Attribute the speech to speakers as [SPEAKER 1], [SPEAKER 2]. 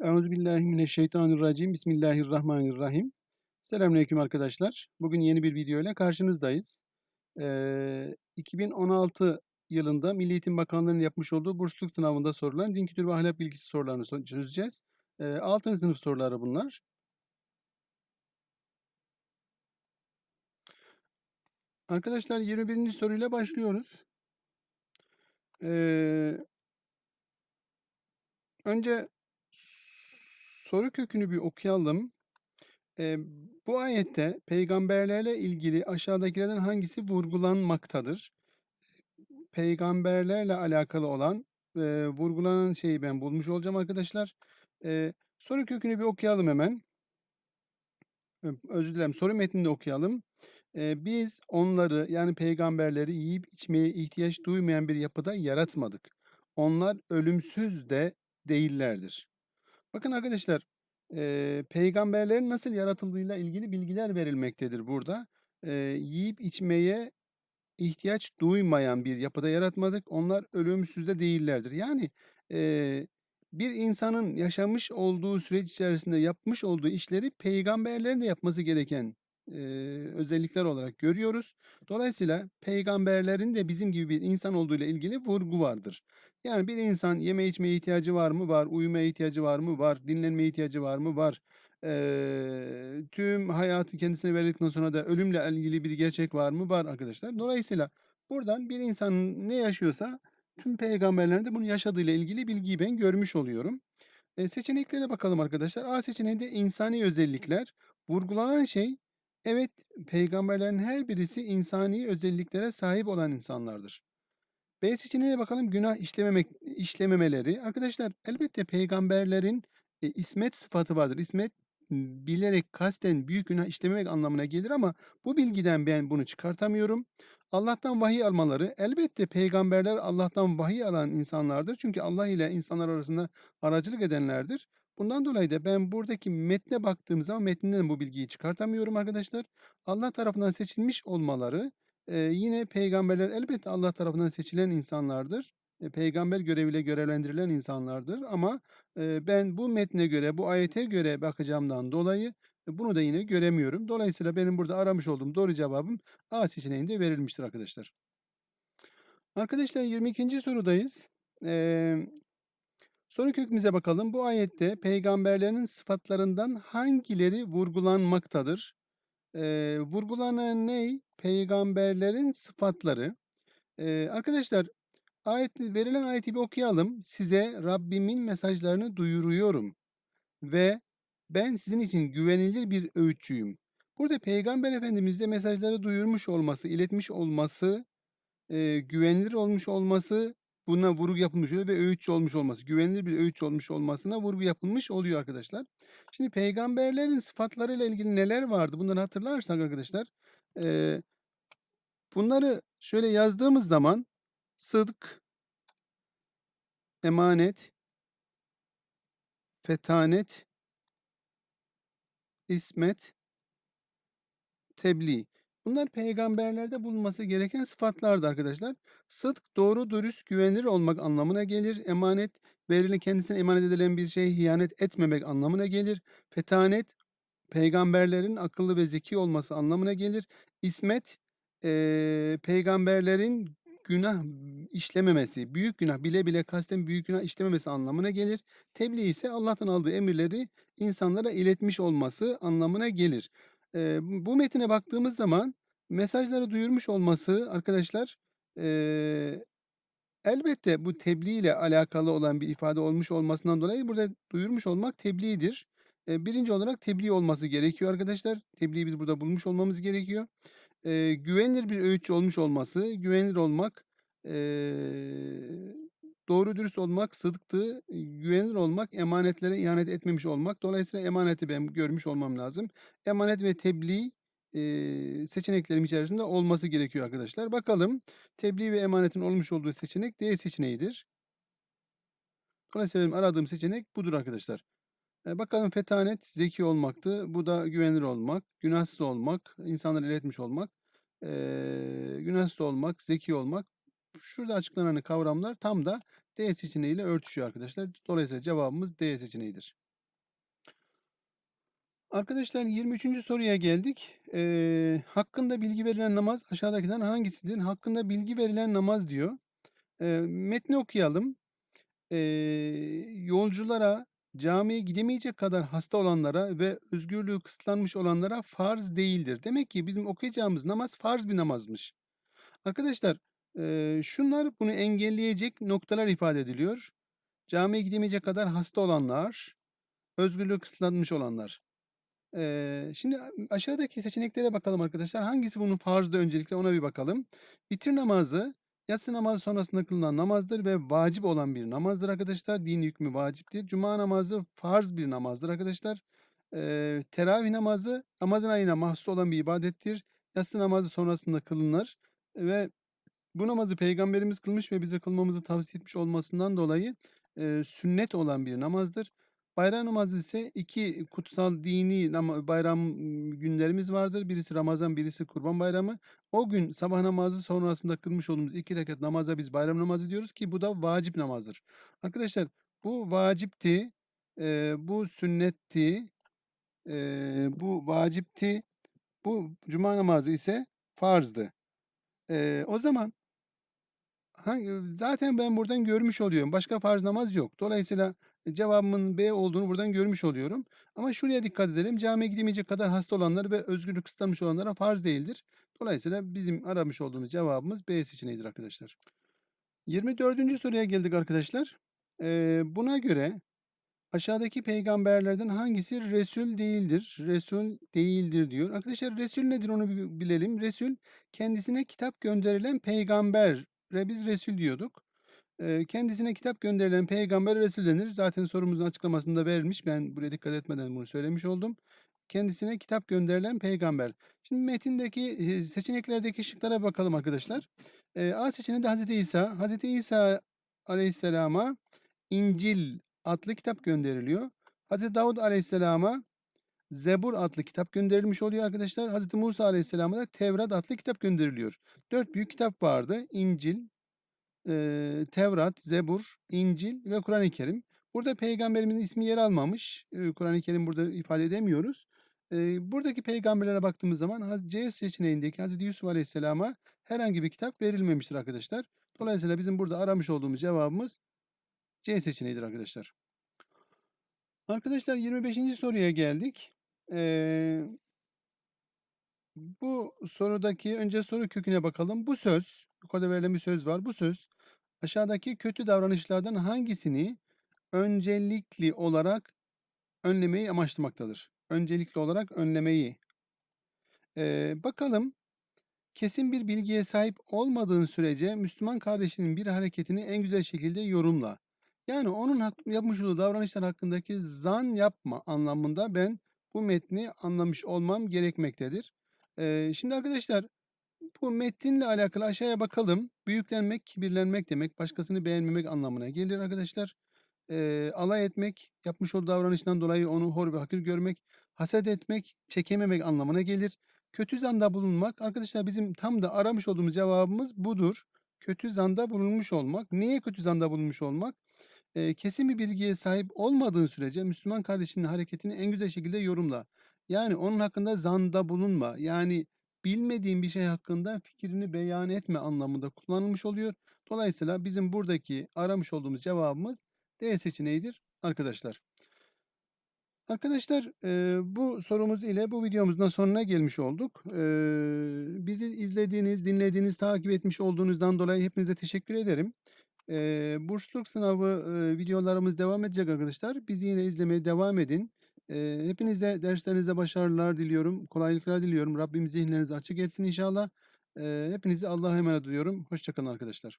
[SPEAKER 1] Euzubillahimineşşeytanirracim. Bismillahirrahmanirrahim. Selamünaleyküm arkadaşlar. Bugün yeni bir video ile karşınızdayız. Ee, 2016 yılında Milli Eğitim Bakanlığı'nın yapmış olduğu bursluluk sınavında sorulan din kültürü ve ahlak bilgisi sorularını so- çözeceğiz. Ee, 6. sınıf soruları bunlar. Arkadaşlar 21. soruyla başlıyoruz. Ee, önce soru kökünü bir okuyalım. Eee, bu ayette peygamberlerle ilgili aşağıdakilerden hangisi vurgulanmaktadır? Peygamberlerle alakalı olan eee, vurgulanan şeyi ben bulmuş olacağım arkadaşlar. Eee, soru kökünü bir okuyalım hemen. Özür dilerim. Soru metnini okuyalım. Eee, biz onları yani peygamberleri yiyip içmeye ihtiyaç duymayan bir yapıda yaratmadık. Onlar ölümsüz de değillerdir. Bakın arkadaşlar, eee, peygamberlerin nasıl yaratıldığıyla ilgili bilgiler verilmektedir burada. Eee, yiyip içmeye ihtiyaç duymayan bir yapıda yaratmadık. Onlar ölümsüz de değillerdir. Yani eee, bir insanın yaşamış olduğu süreç içerisinde yapmış olduğu işleri peygamberlerin de yapması gereken eee, özellikler olarak görüyoruz. Dolayısıyla peygamberlerin de bizim gibi bir insan olduğu ile ilgili vurgu vardır. Yani bir insan yeme içmeye ihtiyacı var mı? Var. Uyumaya ihtiyacı var mı? Var. Dinlenmeye ihtiyacı var mı? Var. Eee, tüm hayatı kendisine verdikten sonra da ölümle ilgili bir gerçek var mı? Var arkadaşlar. Dolayısıyla buradan bir insanın ne yaşıyorsa tüm peygamberlerin de bunu yaşadığıyla ilgili bilgiyi ben görmüş oluyorum. E, seçeneklere bakalım arkadaşlar. A seçeneğinde insani özellikler. Vurgulanan şey evet peygamberlerin her birisi insani özelliklere sahip olan insanlardır. B seçeneğine bakalım günah işlememek işlememeleri. Arkadaşlar elbette peygamberlerin e, ismet sıfatı vardır. İsmet bilerek kasten büyük günah işlememek anlamına gelir ama bu bilgiden ben bunu çıkartamıyorum. Allah'tan vahiy almaları elbette peygamberler Allah'tan vahiy alan insanlardır. Çünkü Allah ile insanlar arasında aracılık edenlerdir. Bundan dolayı da ben buradaki metne baktığım zaman metninden bu bilgiyi çıkartamıyorum arkadaşlar. Allah tarafından seçilmiş olmaları Eee, yine peygamberler elbette Allah tarafından seçilen insanlardır. E, peygamber göreviyle görevlendirilen insanlardır ama eee, ben bu metne göre, bu ayete göre bakacağımdan dolayı e, bunu da yine göremiyorum. Dolayısıyla benim burada aramış olduğum doğru cevabım A seçeneğinde verilmiştir arkadaşlar. Arkadaşlar 22. sorudayız. Eee soru kökümüze bakalım. Bu ayette peygamberlerin sıfatlarından hangileri vurgulanmaktadır? Eee, vurgulanan ney? Peygamberlerin sıfatları. Eee, arkadaşlar ayet, verilen ayeti bir okuyalım. Size Rabbimin mesajlarını duyuruyorum ve ben sizin için güvenilir bir öğütçüyüm. Burada Peygamber Efendimiz'e mesajları duyurmuş olması, iletmiş olması, eee, güvenilir olmuş olması, buna vurgu yapılmış oluyor ve öğütçü olmuş olması, güvenilir bir öğütçü olmuş olmasına vurgu yapılmış oluyor arkadaşlar. Şimdi peygamberlerin sıfatlarıyla ilgili neler vardı? Bunları hatırlarsak arkadaşlar, eee, bunları şöyle yazdığımız zaman sıdk, emanet, fetanet, ismet, tebliğ. Bunlar peygamberlerde bulunması gereken sıfatlardı arkadaşlar. Sıdk doğru, dürüst, güvenilir olmak anlamına gelir. Emanet verilen kendisine emanet edilen bir şeye hiyanet etmemek anlamına gelir. Fetanet peygamberlerin akıllı ve zeki olması anlamına gelir. İsmet eee, peygamberlerin günah işlememesi, büyük günah bile bile kasten büyük günah işlememesi anlamına gelir. Tebliğ ise Allah'tan aldığı emirleri insanlara iletmiş olması anlamına gelir. Eee, bu metine baktığımız zaman mesajları duyurmuş olması arkadaşlar eee, elbette bu tebliğ ile alakalı olan bir ifade olmuş olmasından dolayı burada duyurmuş olmak tebliğdir. Eee, birinci olarak tebliğ olması gerekiyor arkadaşlar. Tebliği biz burada bulmuş olmamız gerekiyor. Eee, güvenilir bir öğütçü olmuş olması, güvenilir olmak, eee, doğru dürüst olmak, sıdktı, güvenilir olmak, emanetlere ihanet etmemiş olmak. Dolayısıyla emaneti ben görmüş olmam lazım. Emanet ve tebliğ eee, seçeneklerim içerisinde olması gerekiyor arkadaşlar. Bakalım tebliğ ve emanetin olmuş olduğu seçenek D seçeneğidir. Dolayısıyla benim aradığım seçenek budur arkadaşlar. E, bakalım fetanet zeki olmaktı. Bu da güvenilir olmak, günahsız olmak, insanları iletmiş olmak, e, günahsız olmak, zeki olmak. Şurada açıklanan kavramlar tam da D seçeneğiyle örtüşüyor arkadaşlar. Dolayısıyla cevabımız D seçeneğidir. Arkadaşlar 23. soruya geldik. Eee, hakkında bilgi verilen namaz aşağıdakilerden hangisidir? Hakkında bilgi verilen namaz diyor. Eee, metni okuyalım. Eee, yolculara, camiye gidemeyecek kadar hasta olanlara ve özgürlüğü kısıtlanmış olanlara farz değildir. Demek ki bizim okuyacağımız namaz farz bir namazmış. Arkadaşlar, eee, şunlar bunu engelleyecek noktalar ifade ediliyor. Camiye gidemeyecek kadar hasta olanlar, özgürlüğü kısıtlanmış olanlar. Eee, şimdi aşağıdaki seçeneklere bakalım arkadaşlar. Hangisi bunun farzdı öncelikle ona bir bakalım. Vitir namazı, yatsı namazı sonrasında kılınan namazdır ve vacip olan bir namazdır arkadaşlar. Dini hükmü vaciptir. Cuma namazı farz bir namazdır arkadaşlar. Eee, teravih namazı Ramazan ayına mahsus olan bir ibadettir. Yatsı namazı sonrasında kılınır ve bu namazı Peygamberimiz kılmış ve bize kılmamızı tavsiye etmiş olmasından dolayı, eee, sünnet olan bir namazdır. Bayram namazı ise 2 kutsal dini bayram, günlerimiz vardır. Birisi Ramazan, birisi Kurban Bayramı. O gün sabah namazı sonrasında kılmış olduğumuz 2 rekat namaza biz bayram namazı diyoruz ki bu da vacip namazdır. Arkadaşlar bu vacipti, eee, bu sünnetti, eee, bu vacipti, bu cuma namazı ise farzdı. Eee, o zaman zaten ben buradan görmüş oluyorum. Başka farz namaz yok. Dolayısıyla cevabımın B olduğunu buradan görmüş oluyorum. Ama şuraya dikkat edelim. Camiye gidemeyecek kadar hasta olanlar ve özgürlüğü kısıtlanmış olanlara farz değildir. Dolayısıyla bizim aramış olduğumuz cevabımız B seçeneğidir arkadaşlar. 24. soruya geldik arkadaşlar. Eee, buna göre aşağıdaki peygamberlerden hangisi Resul değildir? Resul değildir diyor. Arkadaşlar Resul nedir onu bilelim. Resul kendisine kitap gönderilen peygambere biz Resul diyorduk. Kendisine kitap gönderilen peygambere Resul denir. Zaten sorumuzun açıklamasında verilmiş. Ben buraya dikkat etmeden bunu söylemiş oldum. Kendisine kitap gönderilen peygamber. Şimdi metindeki, seçeneklerdeki şıklara bakalım arkadaşlar. A seçeneğinde Hazreti İsa. Hazreti İsa Aleyhisselam'a İncil adlı kitap gönderiliyor. Hazreti Davud Aleyhisselam'a Zebur adlı kitap gönderilmiş oluyor arkadaşlar. Hazreti Musa Aleyhisselam'a da Tevrat adlı kitap gönderiliyor. 4 büyük kitap vardı. İncil, eee, Tevrat, Zebur, İncil ve Kur'an-ı Kerim. Burada peygamberimizin ismi yer almamış. Eee, Kur'an-ı Kerim burada ifade edemiyoruz. Eee, buradaki peygamberlere baktığımız zaman C seçeneğindeki Hazreti Yusuf Aleyhisselam'a herhangi bir kitap verilmemiştir arkadaşlar. Dolayısıyla bizim burada aramış olduğumuz cevabımız C seçeneğidir arkadaşlar. Arkadaşlar 25. soruya geldik. Eee bu sorudaki önce soru köküne bakalım. Bu söz, yukarıda verilen bir söz var. Bu söz aşağıdaki kötü davranışlardan hangisini öncelikli olarak önlemeyi amaçlamaktadır? Öncelikli olarak önlemeyi. Eee, bakalım. Kesin bir bilgiye sahip olmadığın sürece Müslüman kardeşinin bir hareketini en güzel şekilde yorumla. Yani onun yapmış olduğu davranışlar hakkındaki zan yapma anlamında ben bu metni anlamış olmam gerekmektedir. Eee, şimdi arkadaşlar bu metinle alakalı aşağıya bakalım. Büyüklenmek, kibirlenmek demek, başkasını beğenmemek anlamına gelir arkadaşlar. Eee, alay etmek, yapmış olduğu davranıştan dolayı onu hor ve hakir görmek, haset etmek, çekememek anlamına gelir. Kötü zanda bulunmak, arkadaşlar bizim tam da aramış olduğumuz cevabımız budur. Kötü zanda bulunmuş olmak. Neye kötü zanda bulunmuş olmak? Eee, kesin bir bilgiye sahip olmadığın sürece Müslüman kardeşinin hareketini en güzel şekilde yorumla. Yani onun hakkında zanda bulunma. Yani bilmediğin bir şey hakkında fikrini beyan etme anlamında kullanılmış oluyor. Dolayısıyla bizim buradaki aramış olduğumuz cevabımız D seçeneğidir arkadaşlar. Arkadaşlar, eee, bu sorumuz ile bu videomuzun sonuna gelmiş olduk. Eee, bizi izlediğiniz, dinlediğiniz, takip etmiş olduğunuzdan dolayı hepinize teşekkür ederim. Eee, bursluluk sınavı, eee, videolarımız devam edecek arkadaşlar. Bizi yine izlemeye devam edin. Eee, hepinize derslerinizde başarılar diliyorum, kolaylıklar diliyorum. Rabbim zihinlerinizi açık etsin inşallah. Eee, hepinizi Allah'a emanet ediyorum. Hoşça kalın arkadaşlar.